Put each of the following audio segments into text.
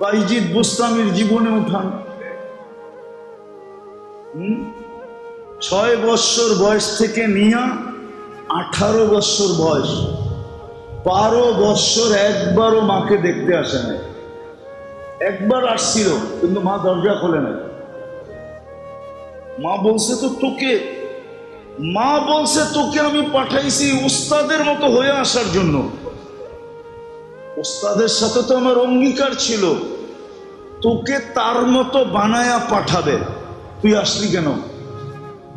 বাইজিৎ বুস্তামির জীবনে উঠান? ছয় বৎসর বয়স থেকে নিয়ে আঠারো বৎসর বয়স। বারো বৎসর একবারও মাকে দেখতে আসে নাই। একবার আসছিল, কিন্তু মা দরজা খোলে নাই। মা বলছে, তো তোকে মা বলছে, তোকে আমি পাঠাইছি উস্তাদের মতো হয়ে আসার জন্য। উস্তাদের সাথে তো আমার অঙ্গীকার ছিল। তোকে তার মতো বানায়া পাঠাবে। তুই আসলি কেন?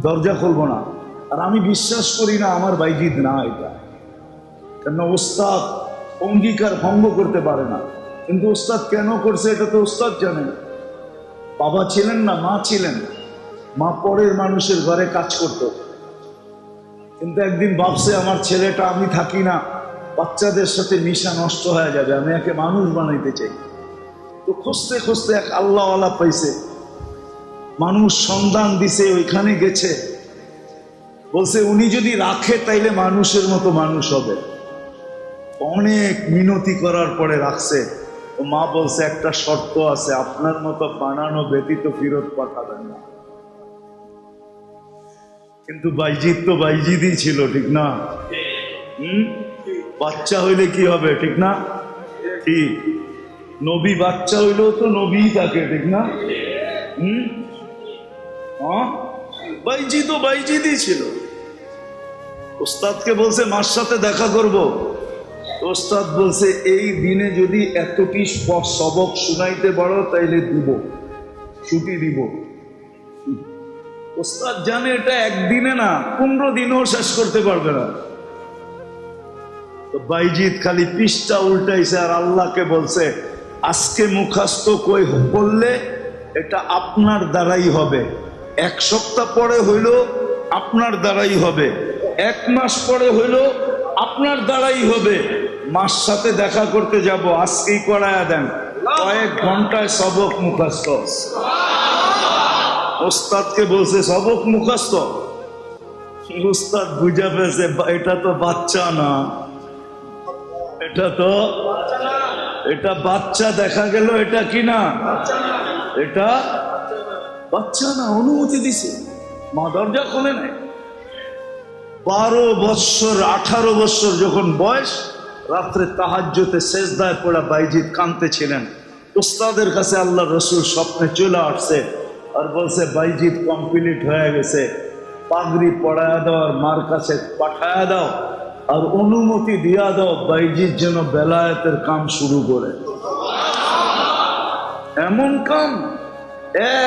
দরজা খুলবো না। আর আমি বিশ্বাস করি না আমার বাইজিদ না এটা। কেন ওস্তাদ অঙ্গীকার ভঙ্গ করতে পারে না। কিন্তু ওস্তাদ কেন করছে এটা তো ওস্তাদ জানে বাবা ছিলেন না, মা ছিলেন। মা পরের মানুষের ঘরে কাজ করতো। কিন্তু একদিন ভাবছে, আমার ছেলেটা আমি থাকি না। বাচ্চাদের সাথে মিশা নষ্ট হয়ে যাবে, আমি একে মানুষ বানাইতে চাই। তো খুঁজতে খুঁজতে এক আল্লাহওয়ালা পাইছে। মানুষ সন্ধান দিছে, ওইখানে গেছে। বলছে, উনি যদি রাখে, তাইলে মানুষের মতো মানুষ হবে। অনেক মিনতি করার পরে রাখছে। ও মা বলছে, একটা শর্ত আছে, আপনার মতো বানানো ব্যতীত ফিরত পাঠাবেন না। কিন্তু বাইজিৎ তো বাইজিদই ছিল, ঠিক না? হুম? বাচ্চা হইলে কি হবে, ঠিক না? ঠিক। নবী বাচ্চা হইলেও তো নবী থাকে, ঠিক না? হুম? হ্যাঁ? বাইজিদ তো বাইজিদই ছিল। ওস্তাদকে বলছে, মার সাথে দেখা করব। ওস্তাদ বলছে, এই দিনে যদি এতটি সবক শুনাইতে পারো, তাইলে দিব। ছুটি দিব। ওস্তাদ জানে এটা একদিনে না, পনেরো দিনেও শেষ করতে পারবে না। তো বাইজিৎ খালি পৃষ্ঠা উল্টাইছে আর আল্লাহকে বলছে, আজকে মুখাস্ত কই করলে এটা আপনার দ্বারাই হবে। এক সপ্তাহ পরে হইল আপনার দ্বারাই হবে। এক মাস পরে হইল আপনার দ্বারাই হবে। মার সাথে দেখা করতে যাব, আজকেই করায়া দেন। কয়েক ঘন্টায় সবক মুখাস্ত ওস্তাদকে বলছে, সবক মুখাস্ত উস্তাদ বুঝা পেয়েছে এটা তো বাচ্চা না। এটা তো, এটা বাচ্চা দেখা গেল, এটা কি না? এটা বাচ্চা না, অনুমতি দিছে। মা দরজা খোলে নাই। বারো বৎসর, আঠারো বৎসর যখন বয়স, রাত্রে তাহাজ্যতে শেষদায় পড়া বাইজিৎ কানতে ছিলেন উস্তাদের কাছে আল্লাহ রসুল স্বপ্নে চলে আসছে আর বলছে বাইজিৎ কমপ্লিট হয়ে গেছে। পাগড়ি পড়ায় দাও আর মার কাছে পাঠায় দাও। আর অনুমতি দিয়া দাও বাইজিৎ যেন বেলায়েতের কাম শুরু করে। এমন কাম?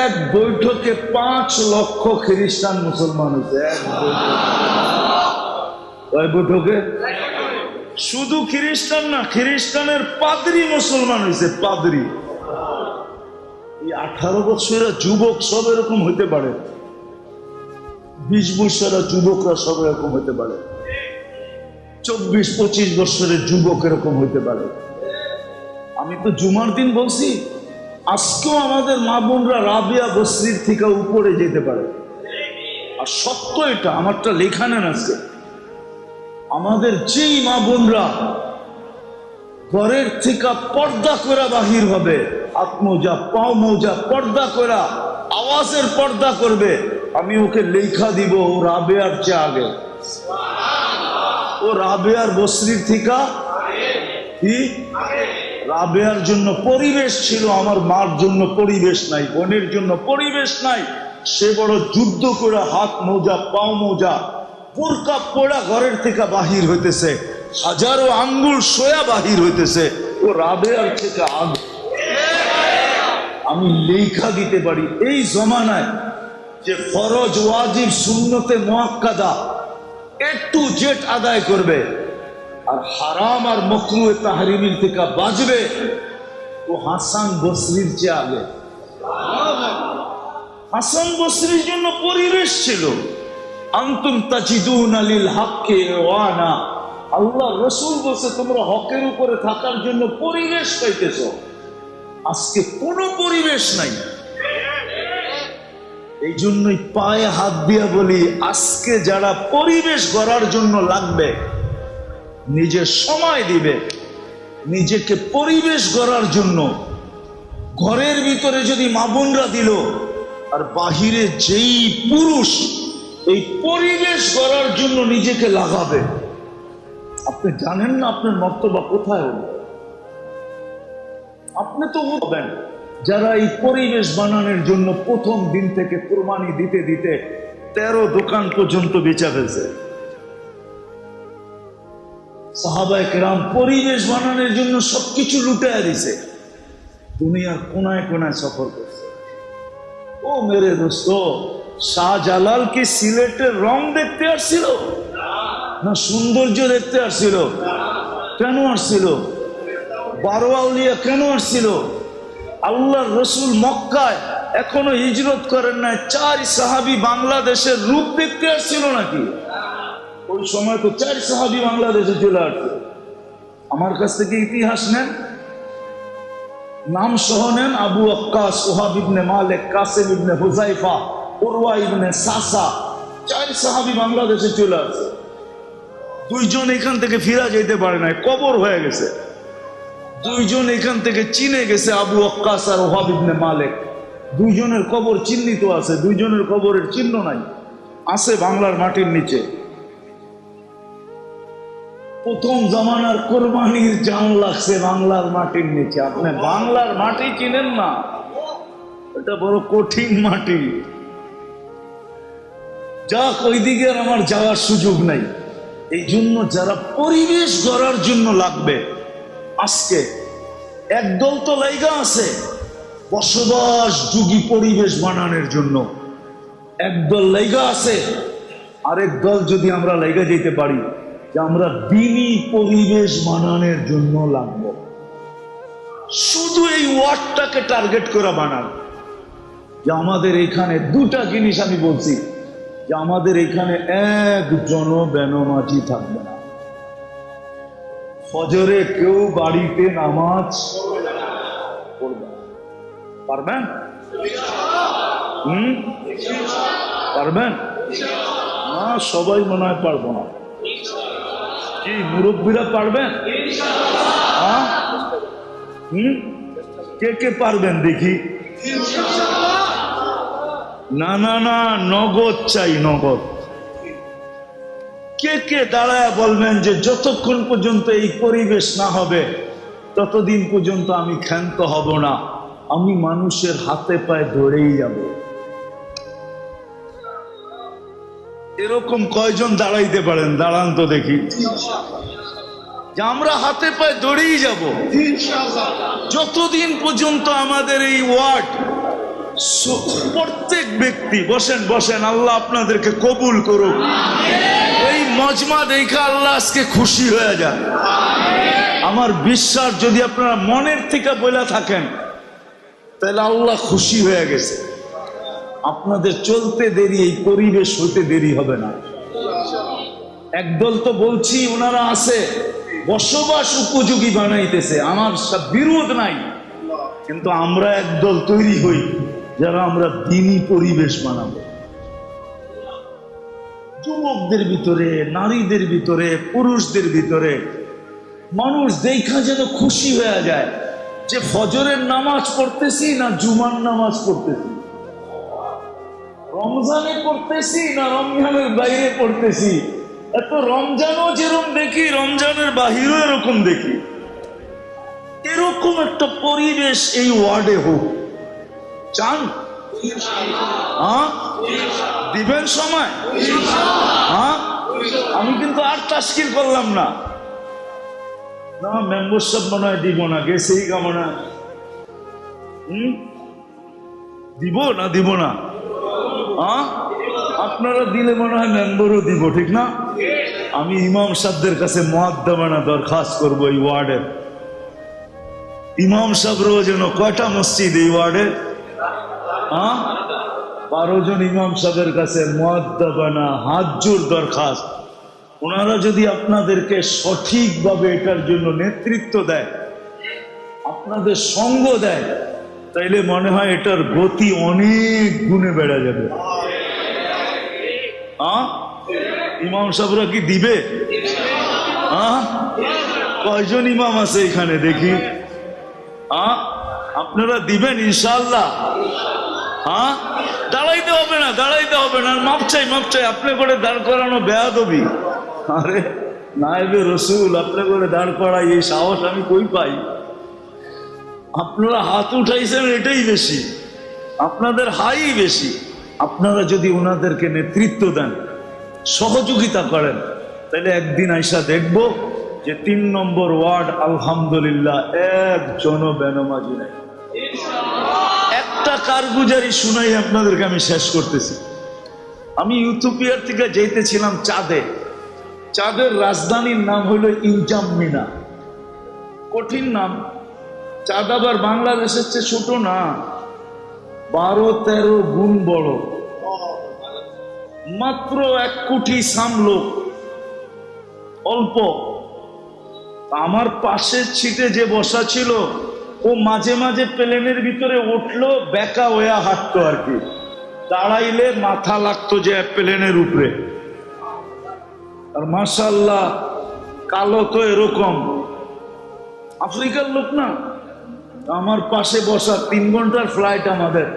এক বৈঠকে পাঁচ লক্ষ খ্রিস্টান মুসলমান হয়েছে, এক বৈঠকে। বৈঠকে? শুধু খ্রিস্টান না, খ্রিস্টানের পাদরি মুসলমান হয়েছে, পাদরি। এই আঠারো বছরের যুবক সব এরকম হইতে পারে। বিশ বছরের যুবকরা সব এরকম হইতে পারে। চব্বিশ, পঁচিশ বছরের যুবক এরকম হইতে পারে। আমি তো জুমার দিন বলছি, আজকেও আমাদের মা বোনরা রাবিয়া বস্রির থেকে উপরে যেতে পারে। আর সত্য এটা, আমারটা লেখা নেন আজকে আমাদের যেই মা বোনরা ঘরের থেকে পর্দা করা বাহির হবে আত্মজা পাও মৌজা পর্দা করা, আওয়াজের পর্দা করবে, আমি ওকে লেখা দিব রাবেয়ার চেয়ে আগে। ও রাবেয়ার বস্রির থিকা কি? রাবেয়ার জন্য পরিবেশ ছিল, আমার মার জন্য পরিবেশ নাই, বোনের জন্য পরিবেশ নাই। সে বড় যুদ্ধ করে হাত মোজা, পাও মোজা, বোরকা পোড়া ঘরের থেকে বাহির হইতেছে, হাজারো আঙ্গুল সোয়া বাহির হইতেছে। ও রাবেয়ার থেকে আগে। আমি লেখা দিতে পারি, এই জমানায় যে ফরজ, ওয়াজিব শূন্যতে মোয়াক্কাদা একটু জেট আদায় করবে। আর হারাম আর মকরুয়ে তাহরিমিল থেকে বাজবে ও হাসান বসরির চেয়ে আগে। হাসান বসরির জন্য পরিবেশ ছিল। আন্তুম তাজিদুন আলিল হাক্কে ওয়ানা আল্লাহ রসুল বসে তোমরা হকের উপরে থাকার জন্য পরিবেশ পাইতেছ। আজকে কোনো পরিবেশ নাই। এই জন্যই পায়ে হাত দিয়া বলি, আজকে যারা পরিবেশ গড়ার জন্য লাগবে নিজের সময় দিবে, নিজেকে পরিবেশ গড়ার জন্য। ঘরের ভিতরে যদি মা বোনরা দিল, আর বাহিরে যেই পুরুষ এই পরিবেশ করার জন্য নিজেকে লাগাবে। আপনি জানেন না আপনার মর্তবা কোথায় হলো? আপনি তো হবেন। যারা এই পরিবেশ বানানোর জন্য প্রথম দিন থেকে কোরবানি দিতে দিতে তেরো দোকান পর্যন্ত বেচা ফেলছে। সাহাবায় কেরাম পরিবেশ বানানোর জন্য সবকিছু লুটায় দিছে। দুনিয়ার কোনায় কোনায় সফর করছে। ও মেরে দোস্ত শাহজালাল কি সিলেটের রং দেখতে আসছিল? না সৌন্দর্য দেখতে আসছিল? কেন আসছিল? বারোয়াউলিয়া কেন আসছিল? আল্লাহর রসুল মক্কায় এখনও হিজরত করেন নাই। চার সাহাবি বাংলাদেশের রূপ দেখতে আসছিল নাকি? ওই সময় তো চার সাহাবি বাংলাদেশে চলে আসছে। আমার কাছ থেকে ইতিহাস নেন। নাম সহ নেন আবু আক্কাস, ওহাব ইবনে মালিক, কাসিম ইবনে হুজাইফা উরওয়া ইবনে সাসা। চার সাহাবি বাংলাদেশে চলে আসছে। দুইজন এখান থেকে ফিরা যেতে পারে নাই, কবর হয়ে গেছে। দুইজন এখান থেকে চিনে গেছে আবু আক্কাস আর ওহাব ইবনে মালিক। দুইজনের কবর চিহ্নিত আছে, দুইজনের কবরের চিহ্ন নাই। আছে বাংলার মাটির নিচে। প্রথম জমানার কোরবানির জান লাগছে বাংলার মাটির নিচে। আপনি বাংলার মাটি চিনেন না, এটা বড় কঠিন মাটি। যাক, ওইদিকে আমার যাওয়ার সুযোগ নাই। এই জন্য যারা পরিবেশ গড়ার জন্য লাগবে আজকে একদল তো লাইগা আছে। বসবাস যুগী পরিবেশ বানানোর জন্য। একদল লাইগা আছে। আরেক দল যদি আমরা লাইগা যেতে পারি, যে আমরা দিনই পরিবেশ বানানোর জন্য লাগবো। শুধু এই ওয়ার্ডটাকে টার্গেট করে বানান। যে আমাদের এখানে দুটা জিনিস আমি বলছি। যে আমাদের এখানে একজন বেনমাজি থাকবে না। ফজরে কেউ বাড়িতে নামাজ পড়বে। পারবেন? হুম? পারবেন? না, সবাই মনে হয় পারব না। কি, মুরব্বীরা পারবেন? হুম? কে কে পারবেন দেখি? না না না, নগদ চাই, নগদ। কে কে দাঁড়ায় বলবেন যে যতক্ষণ পর্যন্ত এই পরিবেশ না হবে, ততদিন পর্যন্ত আমি ক্ষান্ত হব না। আমি মানুষের হাতে পায়ে ধরেই যাব। এরকম কয়জন দাঁড়াইতে পারেন? দাঁড়ান তো দেখি। যে আমরা হাতে পায়ে দৌড়েই যাব। যতদিন পর্যন্ত আমাদের এই ওয়ার্ড প্রত্যেক ব্যক্তি, বসেন বসেন, আল্লাহ আপনাদেরকে কবুল করুক। মজমা দেখে আল্লাহ আজকে খুশি হয়ে যান। আমার বিশ্বাস, যদি আপনারা মনের থেকে বলে থাকেন, তাহলে আল্লাহ খুশি হয়ে গেছে। আপনাদের চলতে দেরি, এই পরিবেশ হতে দেরি হবে না। একদল তো বলছি, ওনারা আছে, বসবাস উপযোগী বানাইতেছে, আমার বিরোধ নাই। কিন্তু আমরা একদল তৈরি হই, যারা আমরা দিনই পরিবেশ বানাবো। যুবকদের ভিতরে, নারীদের ভিতরে, পুরুষদের ভিতরে, মানুষ দেখা যেন খুশি হয়ে যায়, যে ফজরের নামাজ পড়তেছি না জুমার নামাজ পড়তেছি? রমজানে পড়তেছি না রমজানের বাইরে পড়তেছি? এত রমজানও যেরকম দেখি, রমজানের বাহিরও এরকম দেখি। এরকম একটা পরিবেশ এই ওয়ার্ডে হোক। চান? হ্যাঁ? দিবেন সময়? হ্যাঁ? আমি কিন্তু আর তাস্কিল করলাম না। না মেম্বারশিপ মনে হয় দিব না, গেছেই কামনা হুম? দিব না দিব না? হ্যাঁ? আপনারা দিলে মনে হয় মেম্বারও দিব, ঠিক না? আমি ইমাম সাহেবদের কাছে মহাদ্দামানা দরখাস্ত করব এই ওয়ার্ডের। ইমাম সাহেবরাও যেন কয়টা মসজিদ এই ওয়ার্ডে হ্যাঁ? বারো জন ইমাম সাহেবের কাছে মহাদ্দাবানা হাজুর দরখাস্ত। ওনারা যদি আপনাদেরকে সঠিকভাবে এটার জন্য নেতৃত্ব দেয়, আপনাদের সঙ্গ দেয়, তাইলে মনে হয় এটার গতি অনেক গুণে বেড়ে যাবে। ইমাম সাহেবরা কি দিবে? কয়জন ইমাম আছে এখানে দেখি। আপনারা দিবেন ইনশাল্লাহ হ্যাঁ? দাঁড়াইতে হবে না, দাঁড়াইতে হবে না। মাপ চাই মাপ চাই, আপনি করে দাঁড় করানো বেয়াদবি। আরে নাইবে রসুল, আপনি করে দাঁড় করাই, এই সাহস আমি কই পাই? আপনারা হাত উঠাইছেন এটাই বেশি। আপনাদের হাই বেশি। আপনারা যদি ওনাদেরকে নেতৃত্ব দেন, সহযোগিতা করেন, তাহলে একদিন আইসা দেখব যে তিন নম্বর ওয়ার্ড, আলহামদুলিল্লাহ একজনও বেনমাজি নাই। কারগুজারি শুনাই আপনাদেরকে আমি শেষ করতেছি। আমি ইউথোপিয়ার থেকে যেতেছিলাম চাঁদে। চাঁদের রাজধানীর নাম হলো ইনজামিনা কঠিন নাম। চাঁদ আবার বাংলাদেশের চেয়ে ছোট না। বারো তেরো গুণ বড়। মাত্র এক কোটি সাম লোক। অল্প। আমার পাশের ছিটে যে বসা ছিল ও মাঝে মাঝে প্লেনের ভিতরে উঠল, বেকা হয়ে হাঁটতো আর কি। দাঁড়াইলে মাথা লাগতো যে প্লেনের উপরে। আর মাশাল্লাহ কালো তো এরকম। আফ্রিকার লোক না, আমার পাশে বসা তিন ঘণ্টার ফ্লাইট আমাদের।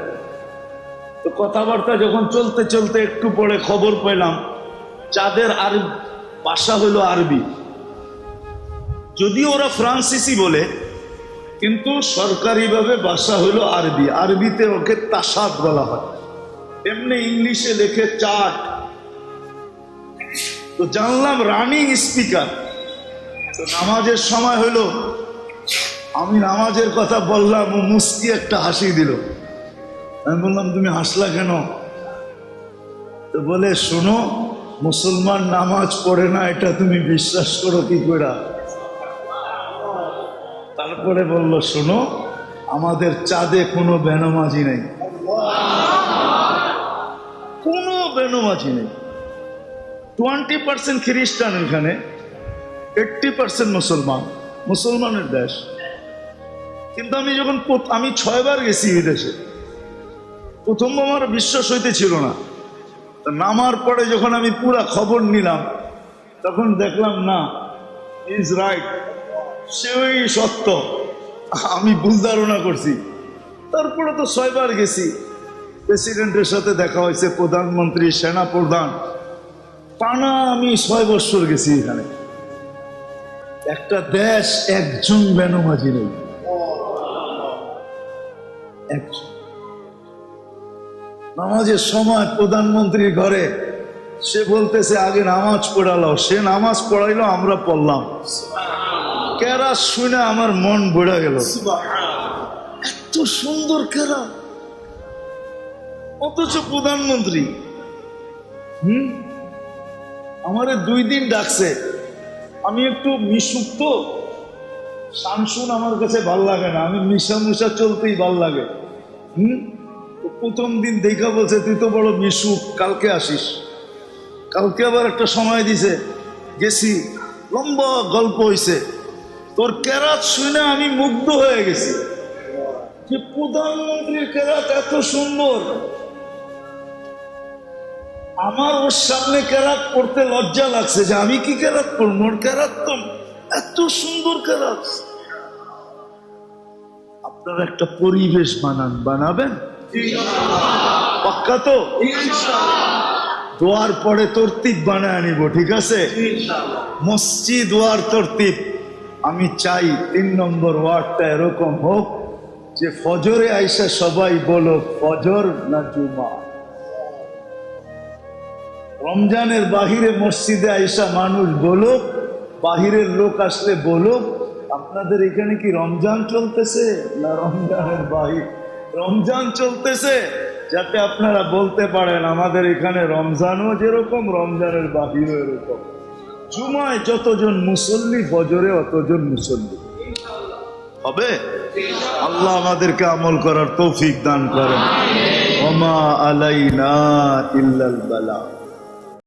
তো কথাবার্তা যখন চলতে চলতে একটু পরে খবর পেলাম, চাঁদের আর ভাষা হলো আরবি। যদি ওরা ফ্রান্সিসি বলে কিন্তু সরকারিভাবে ভাষা হলো আরবি। আরবিতে ওকে তাসাদ বলা হয়। এমনি ইংলিশে লেখে চাট। তো জানলাম রানিং স্পিকার। তো নামাজের সময় হলো, আমি নামাজের কথা বললাম, ও মুস্কি একটা হাসি দিল। আমি বললাম, তুমি হাসলা কেন? তো বলে, শোনো, মুসলমান নামাজ পড়ে না, এটা তুমি বিশ্বাস করো কি করে? তারপরে বলল, শোনো, আমাদের চাঁদে কোনো বেনমাজি নেই। কোনো বেনমাজি নেই। টোয়েন্টি পার্সেন্ট খ্রিস্টান এখানে, এইটটি পার্সেন্ট মুসলমান, মুসলমানের দেশ। কিন্তু আমি যখন আমি ছয়বার গেছি বিদেশে প্রথম আমার বিশ্বাস হইতে ছিল না। নামার পরে যখন আমি পুরা খবর নিলাম, তখন দেখলাম, না, ইজ রাইট। সেই সত্য। আমি ভুল ধারণা করছি। তারপরে তো ছয়বার গেছি। প্রেসিডেন্টের সাথে দেখা হয়েছে প্রধানমন্ত্রী সেনা প্রধান টানা আমি ছয় বছর গেছি এখানে। একটা দেশ, একজন বেনমাজি নেই। নামাজের সময় প্রধানমন্ত্রীর ঘরে সে বলতেছে, আগে নামাজ পড়ালো। সে নামাজ পড়াইলো, আমরা পড়লাম। কেরা শুনে আমার মন বেড়ে গেল। এত সুন্দর কেরা। অথচ প্রধানমন্ত্রী। হুম? আমারে দুই দিন ডাকছে। আমি একটু মিশুক তো শানসুন আমার কাছে ভালো লাগে না। আমি মিশা মুশা চলতেই ভালো লাগে। হুম? তো প্রথম দিন দেখা বলছে তুই তো বড় মিশুক কালকে আসিস। কালকে আবার একটা সময় দিছে গেছি। লম্বা গল্প হইছে। তোর কেরাত শুনে আমি মুগ্ধ হয়ে গেছি যে প্রধানমন্ত্রীর কেরাত এত সুন্দর। আমার ওর সামনে কেরাত পড়তে লজ্জা লাগছে যে আমি কি কেরাত পড়ব? ওর কেরাত তো এত সুন্দর কেরাত। আপনারা একটা পরিবেশ বানান বানাবেন? পাক্কা তো? দোয়ার পরে তরতিব বানায় আনিব ঠিক আছে? মসজিদ ওয়ার তরতিব। আমি চাই তিন নম্বর ওয়ার্ডটা এরকম হোক যে ফজরে আইসা সবাই বলো ফজর না জুমা। রমজানের বাহিরে মসজিদে আইসা মানুষ বলুক বাহিরের লোক আসলে বলুক আপনাদের এখানে কি রমজান চলতেছে না রমজানের বাহির? রমজান চলতেছে, যাতে আপনারা বলতে পারেন আমাদের এখানে রমজানও যেরকম, রমজানের বাহিরও এরকম। জুমায় যতজন মুসল্লি, বজরে অতজন মুসল্লি। হবে? আল্লাহ আমাদেরকে আমল করার তৌফিক দান করেন। ওমা আলাইনা ইল্লাল বালা।